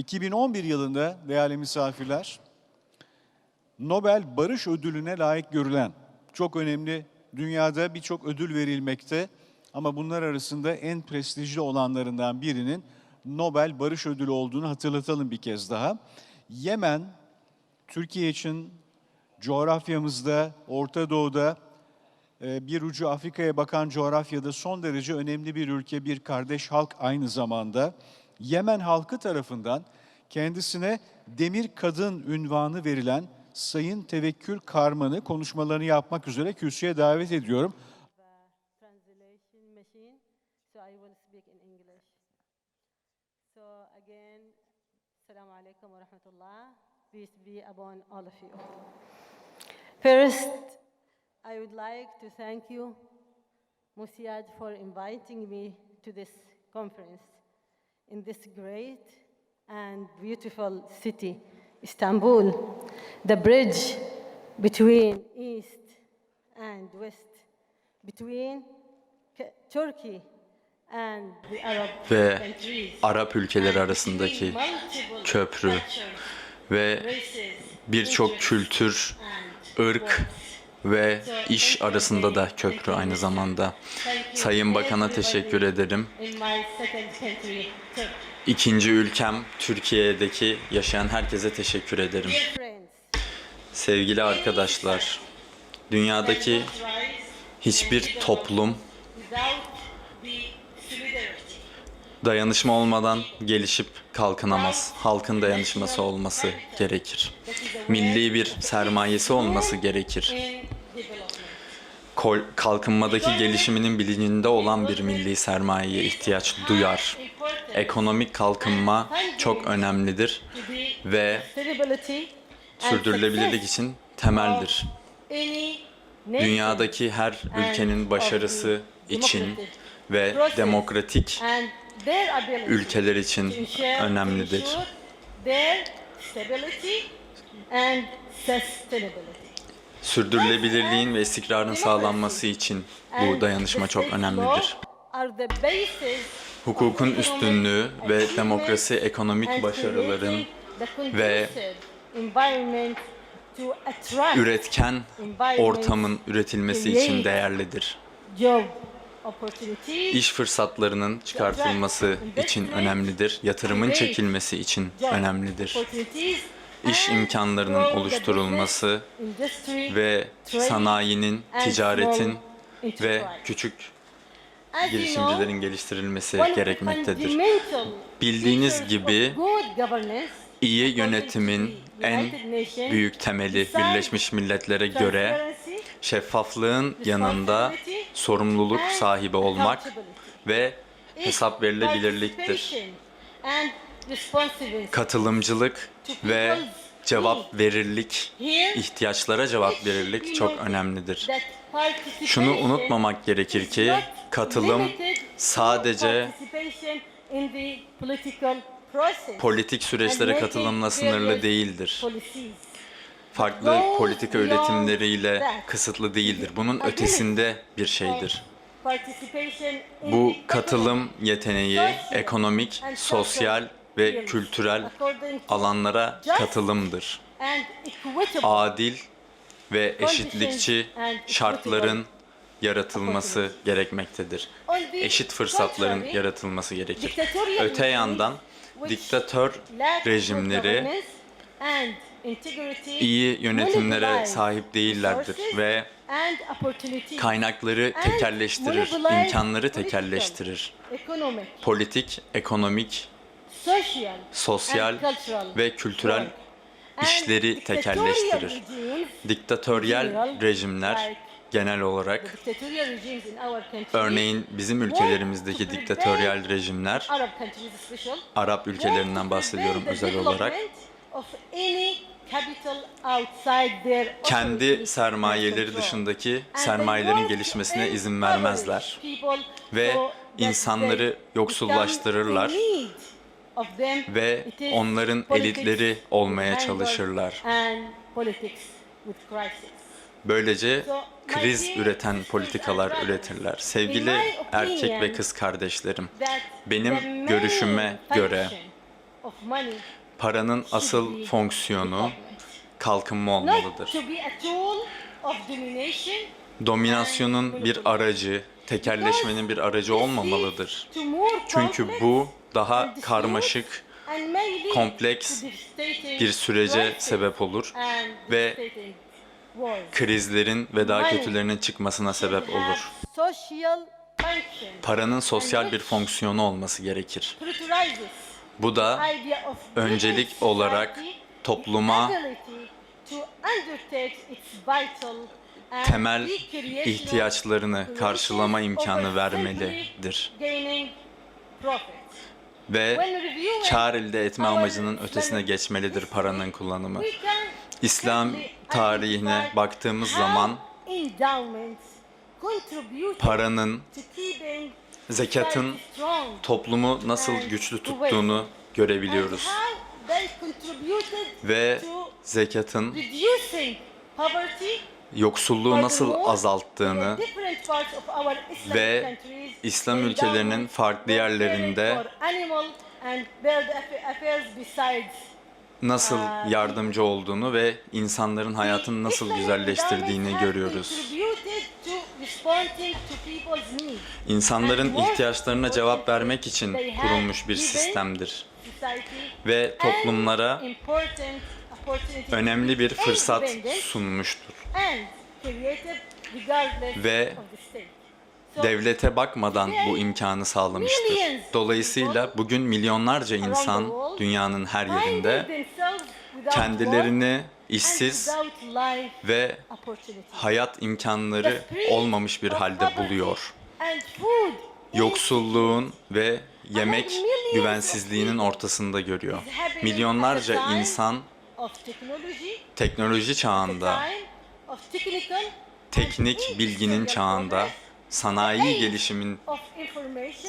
2011 yılında değerli misafirler, Nobel Barış Ödülü'ne layık görülen çok önemli dünyada birçok ödül verilmekte ama bunlar arasında en prestijli olanlarından birinin Nobel Barış Ödülü olduğunu hatırlatalım bir kez daha. Yemen, Türkiye için coğrafyamızda, Orta Doğu'da e, bir ucu Afrika'ya bakan coğrafyada son derece önemli bir ülke, bir kardeş halk aynı zamanda. Yemen halkı tarafından kendisine Demir Kadın ünvanı verilen Sayın Tevekkül Karman'ı konuşmalarını yapmak üzere kürsüye davet ediyorum. First, I would like to thank you, Musiad, for inviting me to this conference in this great and beautiful city, Istanbul, the bridge between East and West, between Turkey and the Arab ve countries. Arap ülkeleri arasındaki köprü ve birçok kültür, ırk. Ve iş arasında da köprü aynı zamanda. Sayın Bakan'a teşekkür ederim. İkinci ülkem Türkiye'deki yaşayan herkese teşekkür ederim. Sevgili arkadaşlar, dünyadaki hiçbir toplum dayanışma olmadan gelişip kalkınamaz. Halkın dayanışması olması gerekir. Milli bir sermayesi olması gerekir. Kol- kalkınmadaki gelişiminin bilincinde olan bir milli sermayeye ihtiyaç duyar. Ekonomik kalkınma çok önemlidir ve sürdürülebilirlik için temeldir. Dünyadaki her ülkenin başarısı için ve demokratik ülkeler için önemlidir. Sürdürülebilirliğin ve istikrarın sağlanması için bu dayanışma çok önemlidir. Hukukun üstünlüğü ve demokrasi ekonomik başarıların ve üretken ortamın üretilmesi için değerlidir. İş fırsatlarının çıkartılması için önemlidir. Yatırımın çekilmesi için önemlidir. İş imkanlarının oluşturulması ve sanayinin, ticaretin ve küçük girişimcilerin geliştirilmesi gerekmektedir. Bildiğiniz gibi İyi yönetimin en büyük temeli Birleşmiş Milletler'e göre şeffaflığın yanında sorumluluk sahibi olmak ve hesap verilebilirliktir. Katılımcılık ve cevap verirlik, ihtiyaçlara cevap verirlik çok önemlidir. Şunu unutmamak gerekir ki katılım sadece politik süreçlere katılımla sınırlı değildir. Farklı politika öğretimleriyle kısıtlı değildir. Bunun ötesinde bir şeydir. Bu katılım yeteneği ekonomik, sosyal ve kültürel alanlara katılımdır. Adil ve eşitlikçi şartların yaratılması gerekmektedir. Eşit fırsatların yaratılması gerekir. Öte yandan diktatör rejimleri iyi yönetimlere sahip değillerdir ve kaynakları monopolize imkanları economic, Politik, ekonomik, sosyal ve kültürel işleri regimes, Diktatöryel rejimler genel olarak örneğin bizim ülkelerimizdeki diktatöryel rejimler Arap ülkelerinden bahsediyorum özel olarak kendi sermayeleri dışındaki sermayelerin gelişmesine izin vermezler ve insanları yoksullaştırırlar ve onların elitleri olmaya çalışırlar. Böylece kriz üreten politikalar üretirler. Sevgili erkek ve kız kardeşlerim, benim görüşüme göre Paranın asıl fonksiyonu kalkınma olmalıdır. Dominasyonun bir aracı, tekerleşmenin bir aracı olmamalıdır. Çünkü bu daha karmaşık kompleks bir sürece sebep olur ve krizlerin ve daha kötülerinin çıkmasına sebep olur. Paranın sosyal bir fonksiyonu olması gerekir. Bu da öncelik olarak topluma temel ihtiyaçlarını karşılama imkanı vermelidir. Ve kar elde etme amacının ötesine geçmelidir paranın kullanımı. İslam tarihine baktığımız zaman paranın, zekatın toplumu nasıl güçlü tuttuğunu görebiliyoruz. Ve zekatın yoksulluğu nasıl azalttığını ve İslam ülkelerinin farklı yerlerinde nasıl yardımcı olduğunu ve insanların hayatını nasıl güzelleştirdiğini görüyoruz. İnsanların ihtiyaçlarına cevap vermek için kurulmuş bir sistemdir ve toplumlara önemli bir fırsat sunmuştur. Ve Devlete bakmadan bu imkanı sağlamıştır. Dolayısıyla bugün milyonlarca insan dünyanın her yerinde kendilerini işsiz ve hayat imkanları olmamış bir halde buluyor. Yoksulluğun ve yemek güvensizliğinin ortasında görüyor. Milyonlarca insan teknoloji çağında, teknik bilginin çağında, sanayi gelişimin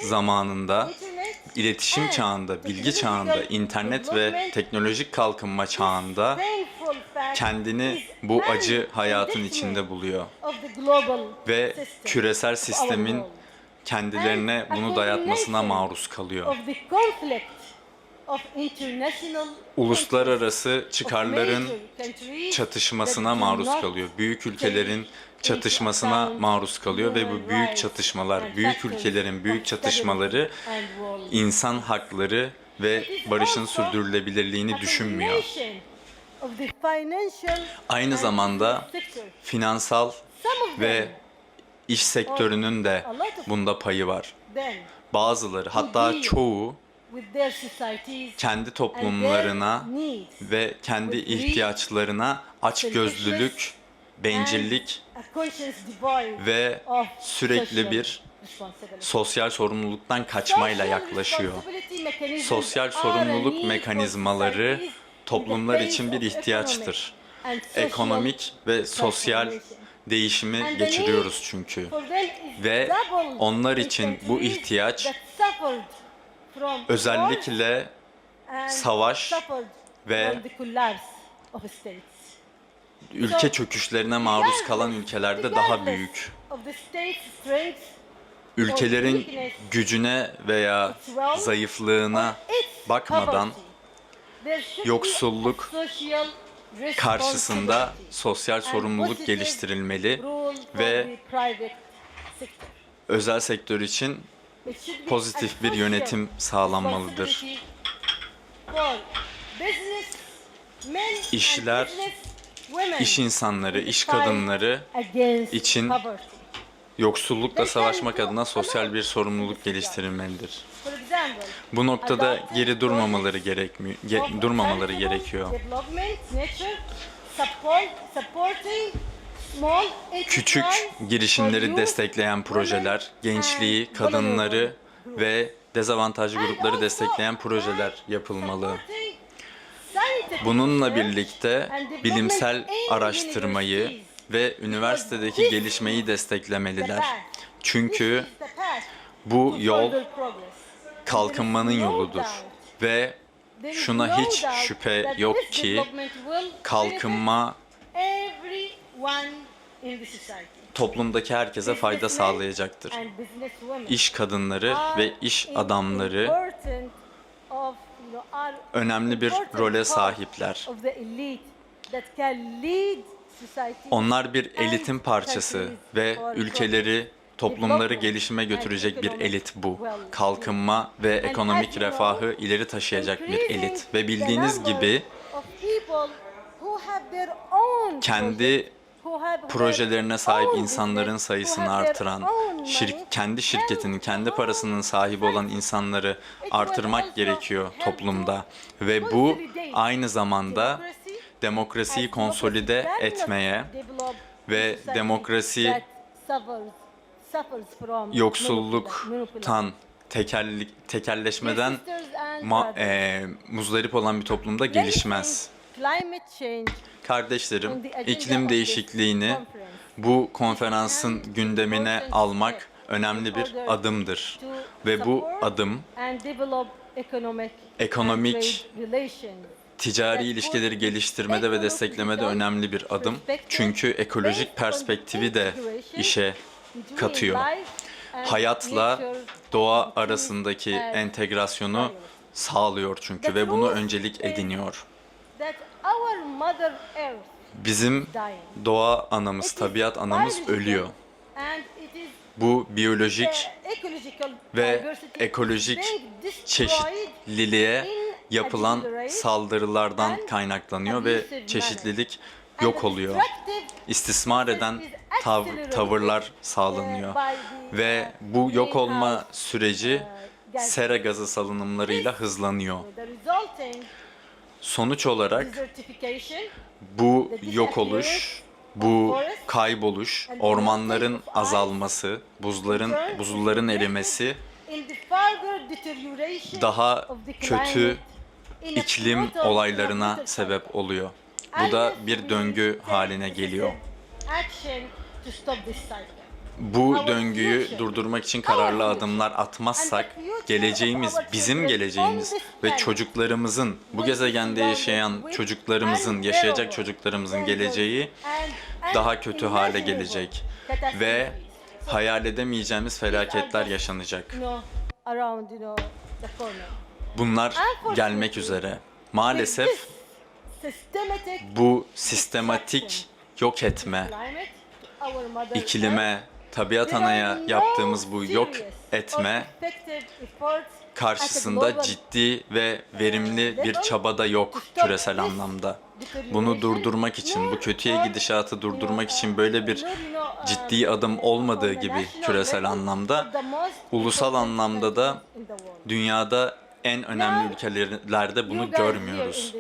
zamanında, iletişim çağında, bilgi çağında, internet ve teknolojik kalkınma çağında kendini bu acı hayatın içinde buluyor. Ve küresel sistemin kendilerine bunu dayatmasına maruz kalıyor. Uluslararası çıkarların çatışmasına maruz kalıyor. Büyük ülkelerin çatışmasına maruz kalıyor ve bu büyük çatışmalar, büyük ülkelerin büyük çatışmaları insan hakları ve barışın sürdürülebilirliğini düşünmüyor. Aynı zamanda finansal ve iş sektörünün de bunda payı var. Bazıları hatta çoğu kendi toplumlarına ve kendi ihtiyaçlarına açgözlülük, bencillik ve sürekli bir sosyal sorumluluktan kaçmayla yaklaşıyor. Sosyal sorumluluk mekanizmaları toplumlar için bir ihtiyaçtır. Ekonomik ve sosyal değişimi geçiriyoruz çünkü. Ve onlar için bu ihtiyaç özellikle savaş ve ülke çöküşlerine maruz kalan ülkelerde daha büyük. Ülkelerin gücüne veya zayıflığına bakmadan yoksulluk karşısında sosyal sorumluluk geliştirilmeli ve özel sektör için pozitif bir yönetim sağlanmalıdır. İşler, iş insanları, iş kadınları için yoksullukla savaşmak adına sosyal bir sorumluluk geliştirilmelidir. Bu noktada geri durmamaları gerekmiyor, ge- durmamaları gerekiyor. Küçük girişimleri destekleyen projeler, gençliği, kadınları ve dezavantajlı grupları destekleyen projeler yapılmalı. Bununla birlikte bilimsel araştırmayı ve üniversitedeki gelişmeyi desteklemeliler. Çünkü bu yol kalkınmanın yoludur ve şuna hiç şüphe yok ki kalkınma toplumdaki herkese fayda sağlayacaktır. İş kadınları ve iş adamları önemli bir role sahipler. Onlar bir elitin parçası ve ülkeleri, toplumları gelişime götürecek bir elit bu. Kalkınma ve ekonomik refahı ileri taşıyacak bir elit. Ve bildiğiniz gibi kendi projelerine sahip insanların sayısını artıran, şir- kendi şirketinin, kendi parasının sahibi olan insanları artırmak gerekiyor toplumda. Ve bu aynı zamanda demokrasiyi konsolide etmeye ve demokrasi yoksulluktan, tekellik, tekelleşmeden ma- e, muzdarip olan bir toplumda gelişmez. Kardeşlerim, iklim değişikliğini bu konferansın gündemine almak önemli bir adımdır. Ve bu adım ekonomik, ticari ilişkileri geliştirmede ve desteklemede önemli bir adım. Çünkü ekolojik perspektifi de işe katıyor. Hayatla doğa arasındaki entegrasyonu sağlıyor çünkü ve bunu öncelik ediniyor. Bizim doğa anamız, tabiat anamız ölüyor. Bu biyolojik ve ekolojik çeşitliliğe yapılan saldırılardan kaynaklanıyor ve çeşitlilik yok oluyor. İstismar eden tav- tavırlar sağlanıyor ve bu yok olma süreci sera gazı salınımlarıyla hızlanıyor. Sonuç olarak bu yok oluş, bu kayboluş, ormanların azalması, buzların buzulların erimesi daha kötü iklim olaylarına sebep oluyor. Bu da bir döngü haline geliyor. Bu döngüyü durdurmak için kararlı adımlar atmazsak geleceğimiz, bizim geleceğimiz ve çocuklarımızın, bu gezegende yaşayan çocuklarımızın, yaşayacak çocuklarımızın geleceği daha kötü hale gelecek ve hayal edemeyeceğimiz felaketler yaşanacak. Bunlar gelmek üzere. Maalesef bu sistematik yok etme, iklime, tabiat anaya yaptığımız bu yok etme karşısında ciddi ve verimli bir çaba da yok küresel anlamda. Bunu durdurmak için, bu kötüye gidişatı durdurmak için böyle bir ciddi adım olmadığı gibi küresel anlamda, ulusal anlamda da dünyada en önemli ülkelerde bunu görmüyoruz.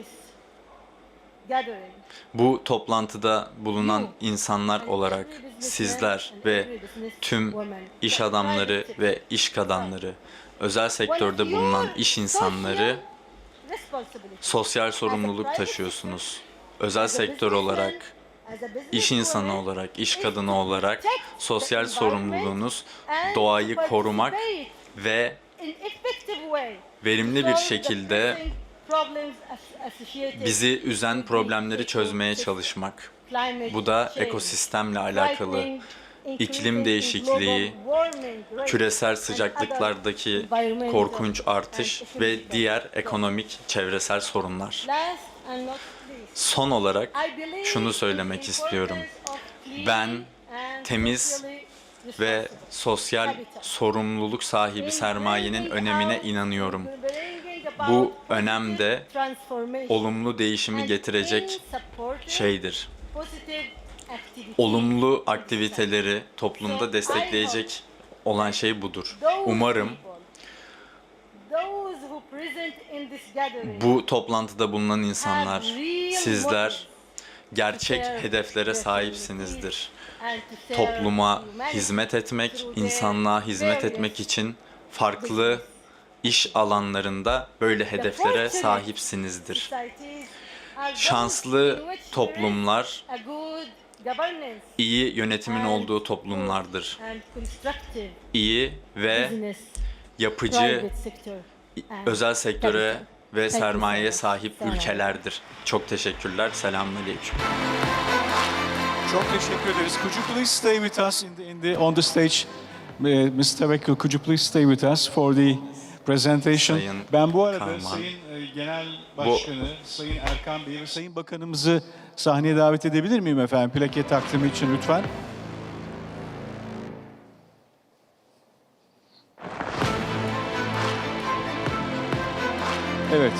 Bu toplantıda bulunan insanlar olarak sizler ve tüm iş adamları ve iş kadınları, özel sektörde bulunan iş insanları sosyal sorumluluk taşıyorsunuz. Özel sektör olarak, iş insanı olarak, iş kadını olarak sosyal sorumluluğunuz doğayı korumak ve verimli bir şekilde bizi üzen problemleri çözmeye çalışmak. Bu da ekosistemle alakalı. İklim değişikliği, küresel sıcaklıklardaki korkunç artış ve diğer ekonomik çevresel sorunlar. Son olarak şunu söylemek istiyorum. Ben temiz ve sosyal sorumluluk sahibi sermayenin önemine inanıyorum. Bu önemde olumlu değişimi getirecek şeydir. Olumlu aktiviteleri toplumda destekleyecek olan şey budur. Umarım bu toplantıda bulunan insanlar, sizler gerçek hedeflere sahipsinizdir. Topluma hizmet etmek, insanlığa hizmet etmek için farklı iş alanlarında böyle hedeflere sahipsinizdir. Şanslı toplumlar iyi yönetimin olduğu toplumlardır. İyi ve yapıcı özel sektöre ve sermayeye sahip ülkelerdir. Çok teşekkürler. Selamünaleyküm. Çok teşekkür ederiz. Could you please stay with us in the, in the, on the stage? Uh, Mr. Tawakkel, could you please stay with us for the presentation. Sayın ben bu arada Kalman. Sayın e, Genel Başkanı, Sayın Erkan Bey ve Sayın Bakanımızı sahneye davet edebilir miyim efendim? Plaket takdimi için lütfen. Evet,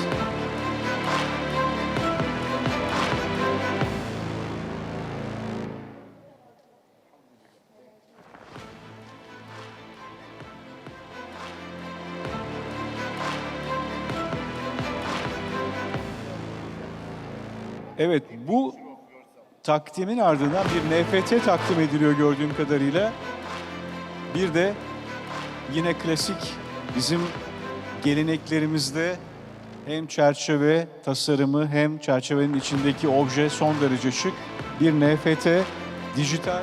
takdimin ardından bir NFT takdim ediliyor gördüğüm kadarıyla. Bir de yine klasik bizim geleneklerimizde hem çerçeve tasarımı hem çerçevenin içindeki obje son derece şık. Bir NFT, dijital.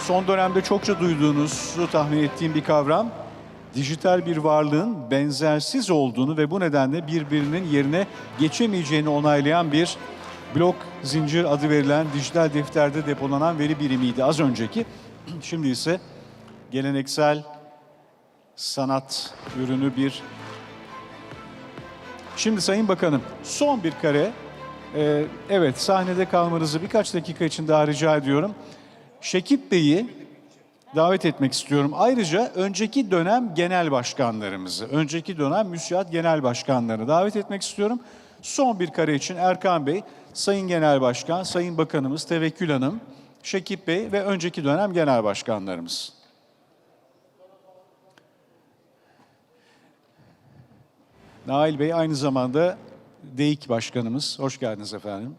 Son dönemde çokça duyduğunuzu tahmin ettiğim bir kavram. Dijital bir varlığın benzersiz olduğunu ve bu nedenle birbirinin yerine geçemeyeceğini onaylayan bir blok zincir adı verilen dijital defterde depolanan veri birimiydi az önceki. Şimdi ise geleneksel sanat ürünü bir Şimdi Sayın Bakanım son bir kare. Ee, evet sahnede kalmanızı birkaç dakika için daha rica ediyorum. Şekip Bey'i davet etmek istiyorum. Ayrıca önceki dönem genel başkanlarımızı, önceki dönem müsiat genel başkanlarını davet etmek istiyorum. Son bir kare için Erkan Bey, Sayın Genel Başkan, Sayın Bakanımız Tevekkül Hanım, Şekip Bey ve önceki dönem genel başkanlarımız. Nail Bey aynı zamanda DEİK Başkanımız. Hoş geldiniz efendim.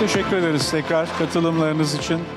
Teşekkür ederiz tekrar katılımlarınız için.